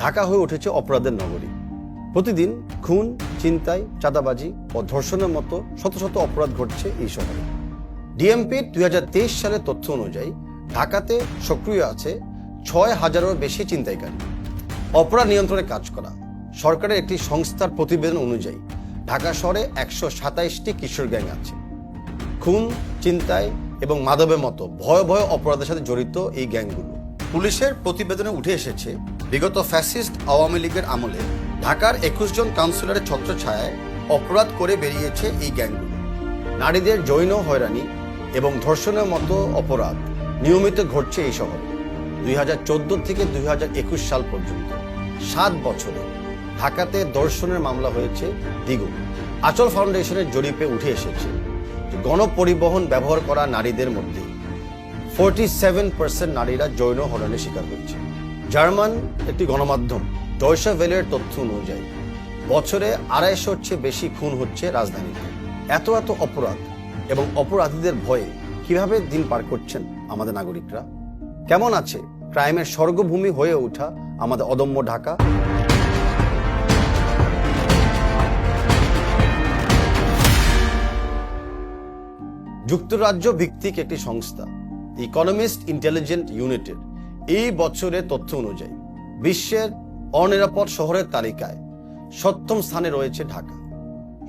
ঢাকা হয়ে উঠেছে অপরাধের নগরী। প্রতিদিন খুন চিন্তাই চাঁদাবাজি ও ধর্ষণের মতো শত শত অপরাধ ঘটছে এই শহরে। ডিএমপির দুই সালের তথ্য অনুযায়ী ঢাকাতে সক্রিয় আছে ছয় হাজারেরও বেশি চিন্তাইকারী অপরাধ নিয়ন্ত্রণে কাজ করা। সরকারের একটি সংস্থার প্রতিবেদন অনুযায়ী ঢাকা শহরে একশো সাতাইশটি কিশোর গ্যাং আছে। খুন চিন্তায় এবং মাদবের মতো ভয় ভয় অপরাধের সাথে জড়িত এই গ্যাংগুলো। পুলিশের প্রতিবেদনে উঠে এসেছে বিগত ফ্যাসিস্ট আওয়ামী লীগের আমলে ঢাকার একুশ জন কাউন্সিলরের ছত্রছায়ায় অপরাধ করে বেরিয়েছে এই গ্যাংগুলো। নারীদের জৈন হয়রানি এবং ধর্ষণের মতো অপরাধ নিয়মিত ঘটছে এই শহরে। দুই হাজার চোদ্দ থেকে দুই হাজার একুশ সাল পর্যন্ত সাত বছরে ঢাকাতে দর্শনের মামলা হয়েছে দ্বিগুণ। আচল ফাউন্ডেশনের জরিপে উঠে এসেছে গণপরিবহন ব্যবহার করা নারীদের মধ্যে ফোরটি সেভেন পার্সেন্ট নারীরা জৈন হরণের শিকার হয়েছে। জার্মান একটি গণমাধ্যম ডয়সা ভেলের তথ্য অনুযায়ী, বছরে আড়াইশোর চেয়ে বেশি খুন হচ্ছে রাজধানীতে। এত এত অপরাধ এবং অপরাধীদের ভয়ে কীভাবে দিন পার করছেন আমাদের নাগরিকরা? কেমন আছে ক্রাইমের স্বর্গভূমি হয়ে ওঠা আমাদের অদম্য ঢাকা? যুক্তরাজ্য ভিত্তিক একটি সংস্থা ইকোনমিস্ট ইন্টেলিজেন্ট ইউনিটের এই বছরের তথ্য অনুযায়ী বিশ্বের অনিরাপদ শহরের তালিকায় সপ্তম স্থানে রয়েছে ঢাকা।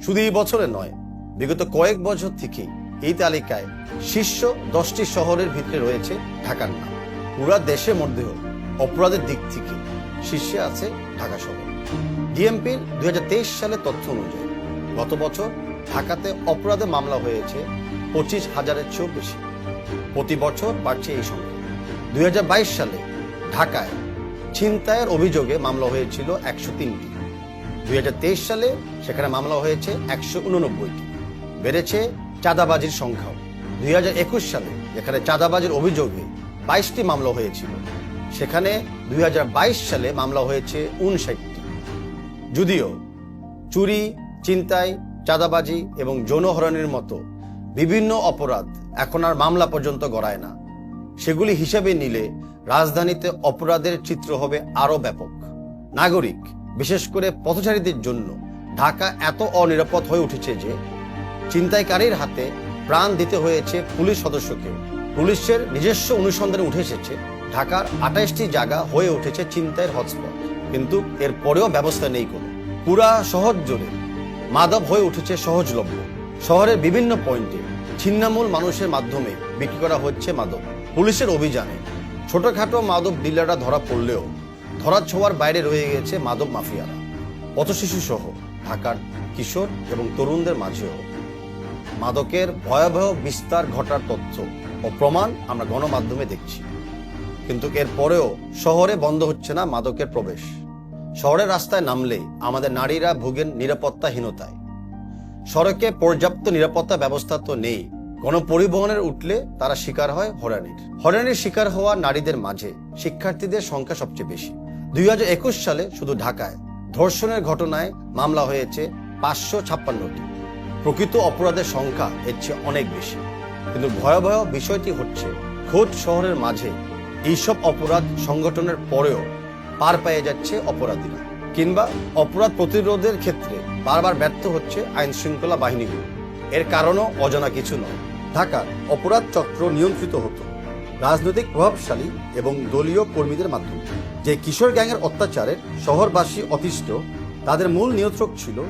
শুধু এই বছরে নয়, বিগত কয়েক বছর থেকেই এই তালিকায় শীর্ষ দশটি শহরের ভিতরে রয়েছে ঢাকার নাম। পুরা দেশের মধ্যেও অপরাধের দিক থেকে শীর্ষে আছে ঢাকা শহর। ডিএমপির দুই সালের তথ্য অনুযায়ী গত বছর ঢাকাতে অপরাধে মামলা হয়েছে পঁচিশ হাজারের চেয়েও বেশি। প্রতি বছর বাড়ছে এই সংখ্যা। দুই হাজার বাইশ সালে ঢাকায় ছিনতাইয়ের অভিযোগে মামলা হয়েছিল একশো তিনটি। দুই হাজার তেইশ সালে সেখানে মামলা হয়েছে একশো উননব্বইটি। বেড়েছে চাঁদাবাজির সংখ্যাও। দুই হাজার একুশ সালে যেখানে চাঁদাবাজির অভিযোগে বাইশটি মামলা হয়েছিল, সেখানে দুই হাজার বাইশ সালে মামলা হয়েছে উনষাটটি। যদিও চুরি চিন্তাই চাঁদাবাজি এবং যৌনহরণের মতো বিভিন্ন অপরাধ এখন আর মামলা পর্যন্ত গড়ায় না। সেগুলি হিসেবে নিলে রাজধানীতে অপরাধের চিত্র হবে আরও ব্যাপক। নাগরিক, বিশেষ করে পথচারীদের জন্য ঢাকা এত অনিরাপদ হয়ে উঠেছে যে চিন্তাইকারীর হাতে প্রাণ দিতে হয়েছে পুলিশ সদস্যকে। পুলিশের নিজস্ব অনুসন্ধানে উঠে এসেছে, ঢাকার আঠাইশটি জায়গা হয়ে উঠেছে চিন্তায়ের হটস্পট। কিন্তু এর পরেও ব্যবস্থা নেই কোনো। পুরা শহর জুড়ে মাদক হয়ে উঠেছে সহজলভ্য। শহরের বিভিন্ন পয়েন্টে ছিন্নামূল মানুষের মাধ্যমে বিক্রি করা হচ্ছে মাদক। পুলিশের অভিযানে। ছোটখাটো মাদক ডিলাররা ধরা পড়লেও ধরা ছোঁয়ার বাইরে রয়ে গেছে মাদক মাফিয়ারা। পথশিশু সহ ঢাকার কিশোর এবং তরুণদের মাঝেও মাদকের ভয়াবহ বিস্তার ঘটার তথ্য ও প্রমাণ আমরা গণমাধ্যমে দেখছি। কিন্তু এর পরেও শহরে বন্ধ হচ্ছে না মাদকের প্রবেশ। শহরের রাস্তায় নামলে আমাদের নারীরা ভুগেন নিরাপত্তাহীনতায়। সড়কে পর্যাপ্ত নিরাপত্তা ব্যবস্থা তো নেই। গণপরিবহনের উঠলে তারা শিকার হয় হরানির হরানির শিকার হওয়া নারীদের মাঝে শিক্ষার্থীদের সংখ্যা সবচেয়ে বেশি। দুই হাজার একুশ সালে শুধু ঢাকায় ধর্ষণের ঘটনায় মামলা হয়েছে পাঁচশো ছাপ্পান্নটি। প্রকৃত অপরাধের সংখ্যা এর চেয়ে অনেক বেশি। কিন্তু ভয়াবহ বিষয়টি হচ্ছে, খোদ শহরের মাঝে এইসব অপরাধ সংগঠনের পরেও পার পেয়ে যাচ্ছে অপরাধীরা। কিংবা অপরাধ প্রতিরোধের ক্ষেত্রে বারবার ব্যর্থ হচ্ছে আইন শৃঙ্খলা বাহিনীগুলো। এর কারণও অজানা কিছু নয়। ঢাকার অপরাধ চক্র নিয়ন্ত্রিত হতো। রাজনৈতিক প্রভাবশালী এবং দলীয় কর্মীদের মাধ্যমে। যে কিশোর গ্যাংয়ের অত্যাচারের শহরবাসী অতিষ্ঠ, তাদের মূল নিয়ন্ত্রক ছিল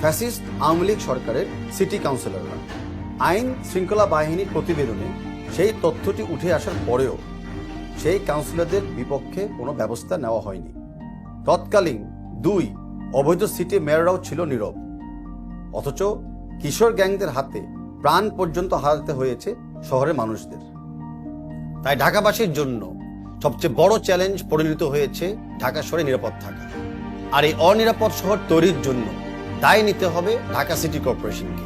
ফ্যাসিস্ট আওয়ামী লীগ সরকারের সিটি কাউন্সিলররা। আইন শৃঙ্খলা বাহিনীর প্রতিবেদনে সেই তথ্যটি উঠে আসার পরেও সেই কাউন্সিলরদের বিপক্ষে কোনো ব্যবস্থা নেওয়া হয়নি। তৎকালীন দুই অবৈধ সিটি মেয়ররাও ছিল নীরব। অথচ কিশোর গ্যাংদের হাতে প্রাণ পর্যন্ত হারাতে হয়েছে শহরের মানুষদের। তাই ঢাকাবাসীর জন্য সবচেয়ে বড় চ্যালেঞ্জ পরিণত হয়েছে ঢাকা শহরে নিরাপদ থাকা। আর এই অনিরাপদ শহর তৈরির জন্য দায় নিতে হবে ঢাকা সিটি কর্পোরেশনকে।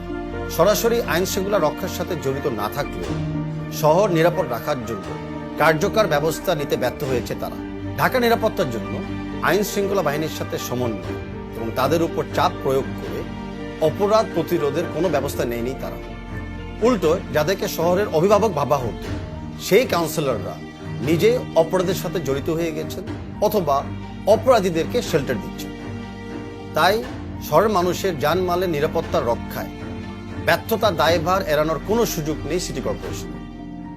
সরাসরি আইন শৃঙ্খলা রক্ষার সাথে জড়িত না থাকলেও শহর নিরাপদ রাখার জন্য কার্যকর ব্যবস্থা নিতে ব্যর্থ হয়েছে তারা। ঢাকা নিরাপত্তার জন্য আইন শৃঙ্খলা বাহিনীর সাথে সমন্বয় এবং তাদের উপর চাপ প্রয়োগ করে অপরাধ প্রতিরোধের কোনো ব্যবস্থা নেয়নি তারা। উল্টো যাদেরকে শহরের অভিভাবক ভাবা হতো সেই কাউন্সিলররা নিজে অপরাধের সাথে জড়িত হয়ে গেছেন অথবা অপরাধীদেরকে শেল্টার দিচ্ছে তাই শহরের মানুষের জানমালের নিরাপত্তা রক্ষায় ব্যর্থতা দায়ভার এড়ানোর কোনো সুযোগ নেই সিটি কর্পোরেশন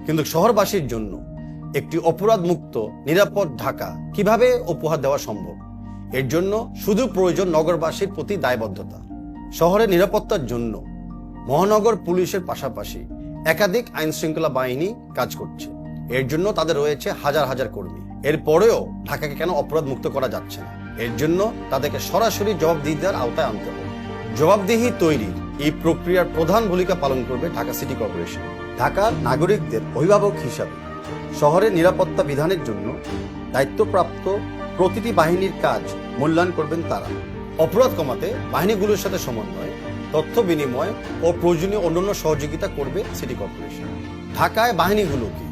কিন্তু শহরবাসীর জন্য একটি অপরাধ মুক্ত নিরাপদ ঢাকা কীভাবে উপহার দেওয়া সম্ভব? এর জন্য শুধু প্রয়োজন নগরবাসীর প্রতি দায়বদ্ধতা। শহরের নিরাপত্তার জন্য মহানগর পুলিশের পাশাপাশি একাধিক আইন শৃঙ্খলা বাহিনী কাজ করছে। এর জন্য তাদের রয়েছে হাজার হাজার কর্মী। এরপরেও ঢাকাকে কেন অপরাধ মুক্ত করা যাচ্ছে না? এর জন্য তাদেরকে সরাসরি জবাবদিহিতার আওতায় আনতে হবে। জবাবদিহি তৈরির এই প্রক্রিয়ার প্রধান ভূমিকা পালন করবে ঢাকা সিটি কর্পোরেশন। ঢাকার নাগরিকদের অভিভাবক হিসাবে শহরের নিরাপত্তা বিধানের জন্য দায়িত্বপ্রাপ্ত প্রতিটি বাহিনীর কাজ মূল্যায়ন করবেন তারা। অপরাধ কমাতে বাহিনীগুলোর সাথে সমন্বয় তথ্য বিনিময় ও প্রয়োজনীয় অন্যান্য সহযোগিতা করবে সিটি কর্পোরেশন। ঢাকায় বাহিনীগুলোকে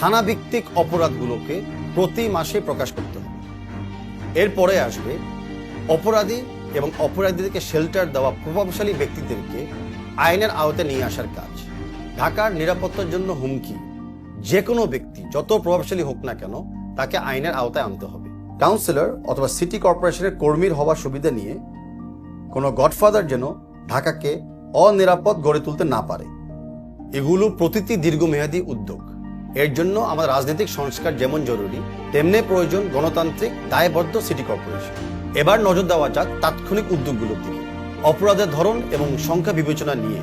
থানা ভিত্তিক অপরাধগুলোকে প্রতি মাসে প্রকাশ করতে হবে। এরপরে আসবে অপরাধী এবং অপরাধীদেরকে শেল্টার দেওয়া প্রভাবশালী ব্যক্তিদেরকে আইনের আওতায় নিয়ে আসার কাজ। ঢাকার নিরাপত্তার জন্য হুমকি। যে কোনো ব্যক্তি যত প্রভাবশালী হোক না কেন তাকে আইনের আওতায় আনতে হবে। কাউন্সিলর অথবা সিটি কর্পোরেশনের কর্মীর হওয়ার সুবিধা নিয়ে কোনো গডফাদার যেন ঢাকাকে অনিরাপদ গড়ে তুলতে না পারে। এগুলো প্রতিটি দীর্ঘমেয়াদী উদ্যোগ। এর জন্য আমাদের রাজনৈতিক সংস্কার যেমন জরুরি, তেমনি প্রয়োজন গণতান্ত্রিক, দায়বদ্ধ সিটি কর্পোরেশন। এবার নজর দেওয়া যাক তাৎক্ষণিক উদ্যোগগুলোর দিকে। অপরাধের ধরন এবং সংখ্যা বিবেচনা নিয়ে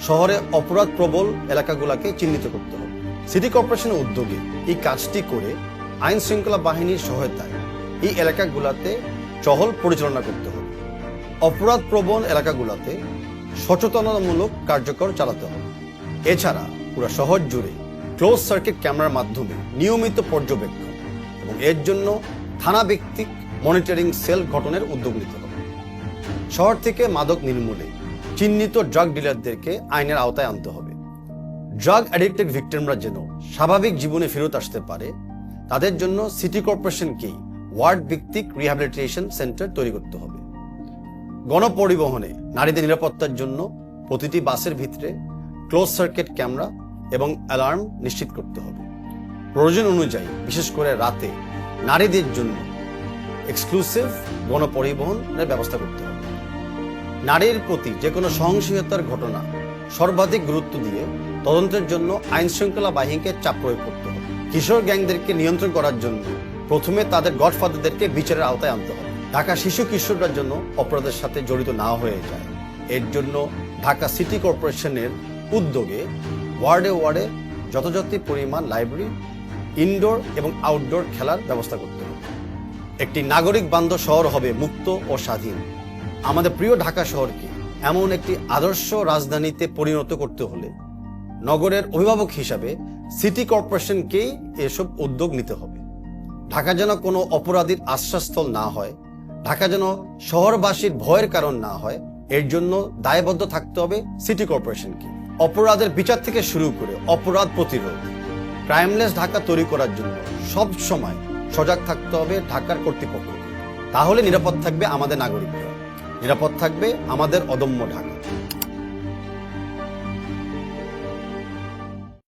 শহরে অপরাধ প্রবল এলাকাগুলোকে চিহ্নিত করতে হবে। সিটি কর্পোরেশনের উদ্যোগে এই কাজটি করে আইন শৃঙ্খলা বাহিনীর সহায়তায় এই এলাকাগুলোতে চহল পরিচালনা করতে অপরাধ প্রবণ এলাকাগুলোতে সচেতনতামূলক কার্যকর চালাতে হবে। এছাড়া পুরো শহর জুড়ে ক্লোজ সার্কিট ক্যামেরার মাধ্যমে নিয়মিত পর্যবেক্ষণ এবং এর জন্য থানা ভিত্তিক মনিটরিং সেল গঠনের উদ্যোগ নিতে হবে। শহর থেকে মাদক নির্মূলে চিহ্নিত ড্রাগ ডিলারদেরকে আইনের আওতায় আনতে হবে। ড্রাগ অ্যাডিক্টেড ভিক্টিমরা যেন স্বাভাবিক জীবনে ফেরত আসতে পারে, তাদের জন্য সিটি কর্পোরেশনকেই ওয়ার্ড ভিত্তিক রিহ্যাবিলিটেশন সেন্টার তৈরি করতে হবে। গণপরিবহনে নারীদের নিরাপত্তার জন্য প্রতিটি বাসের ভিতরে ক্লোজ সার্কিট ক্যামেরা এবং অ্যালার্ম নিশ্চিত করতে হবে। প্রয়োজন অনুযায়ী, বিশেষ করে রাতে, নারীদের জন্য এক্সক্লুসিভ গণপরিবহনের ব্যবস্থা করতে হবে। নারীর প্রতি যে কোনো সহিংসতার ঘটনা সর্বাধিক গুরুত্ব দিয়ে তদন্তের জন্য আইন শৃঙ্খলা বাহিনীকে চাপ প্রয়োগ করতে হবে। কিশোর গ্যাংদেরকে নিয়ন্ত্রণ করার জন্য প্রথমে তাদের গডফাদারদেরকে বিচারের আওতায় আনতে হবে। ঢাকা শিশু কিশোররা জন্য অপরাধের সাথে জড়িত না হয়ে যায়। এর জন্য ঢাকা সিটি কর্পোরেশনের উদ্যোগে ওয়ার্ডে ওয়ার্ডে যথাযথ পরিমাণ লাইব্রেরি, ইনডোর এবং আউটডোর খেলার ব্যবস্থা করতে হবে। একটি নাগরিক বান্ধব শহর হবে মুক্ত ও স্বাধীন। আমাদের প্রিয় ঢাকা শহরকে এমন একটি আদর্শ রাজধানীতে পরিণত করতে হলে নগরের অভিভাবক হিসাবে সিটি কর্পোরেশনকেই এসব উদ্যোগ নিতে হবে। ঢাকা যেন কোনো অপরাধীর আশ্রয়স্থল না হয় ঢাকা যেন শহরবাসীর ভয়ের কারণ না হয়, এর জন্য দায়বদ্ধ থাকতে হবে সিটি কর্পোরেশনকে। অপরাধের বিচার থেকে শুরু করে অপরাধ প্রতিরোধ, ক্রাইমলেস ঢাকা তৈরি করার জন্য সব সময় সজাগ থাকতে হবে ঢাকার কর্তৃপক্ষ তাহলে নিরাপদ থাকবে আমাদের নাগরিকরা। নিরাপদ থাকবে আমাদের অদম্য ঢাকা।